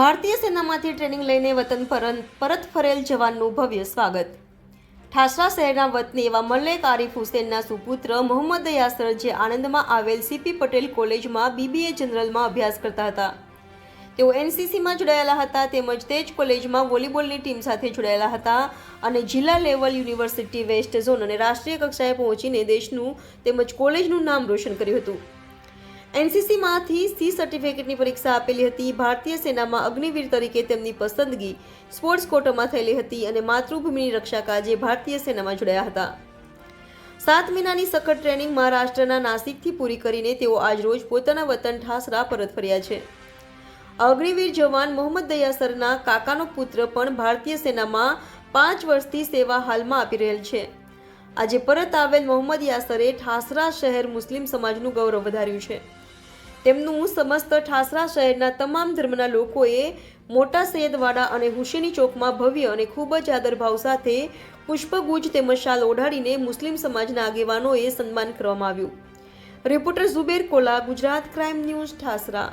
ભારતીય સેનામાંથી ટ્રેનિંગ લઈને વતન પરત ફરેલ જવાનનું ભવ્ય સ્વાગત. ઠાસરા શહેરના વતની એવા મલ્લેક આરિફ હુસેનના સુપુત્ર મોહમ્મદ યાસર, જે આણંદમાં આવેલ સીપી પટેલ કોલેજમાં બીબીએ જનરલમાં અભ્યાસ કરતા હતા. તેઓ એનસીસીમાં જોડાયેલા હતા, તેમજ તે જ કોલેજમાં વોલીબોલની ટીમ સાથે જોડાયેલા હતા અને જિલ્લા લેવલ યુનિવર્સિટી વેસ્ટ ઝોન અને રાષ્ટ્રીય કક્ષાએ પહોંચીને દેશનું તેમજ કોલેજનું નામ રોશન કર્યું હતું. એનસીસીમાંથી સી સર્ટિફિકેટની પરીક્ષા આપેલી હતી. ભારતીય સેનામાં અગ્નિવીર તરીકે તેમની પસંદગી સ્પોર્ટ્સ કોટામાં થયેલી હતી અને માતૃભૂમિની રક્ષા કાજે ભારતીય સેનામાં જોડાયા હતા. સાત મહિનાની સખત ટ્રેનિંગ મહારાષ્ટ્રના નાસિકથી પૂરી કરીને તેઓ આજરોજ પોતાના વતન ઠાસરા પરત ફર્યા છે. અગ્નિવીર જવાન મોહમ્મદ દયાસરના કાકાનો પુત્ર પણ ભારતીય સેનામાં પાંચ વર્ષથી સેવા હાલમાં આપી રહેલ છે. આજે પરત આવેલ મોહમ્મદ યાસરે ઠાસરા શહેર મુસ્લિમ સમાજનું ગૌરવ વધાર્યું છે. તેમનું સમસ્ત ઠાસરા શહેરના તમામ ધર્મના લોકોએ મોટા સૈયદવાડા અને હુસેની ચોકમાં ભવ્ય અને ખૂબ જ આદરભાવ સાથે પુષ્પગુજ તેમજ શાલ ઓઢાડીને મુસ્લિમ સમાજના આગેવાનોએ સન્માન કરવામાં આવ્યું. Reporter Zuber Kola, Gujarat crime news, Thasra.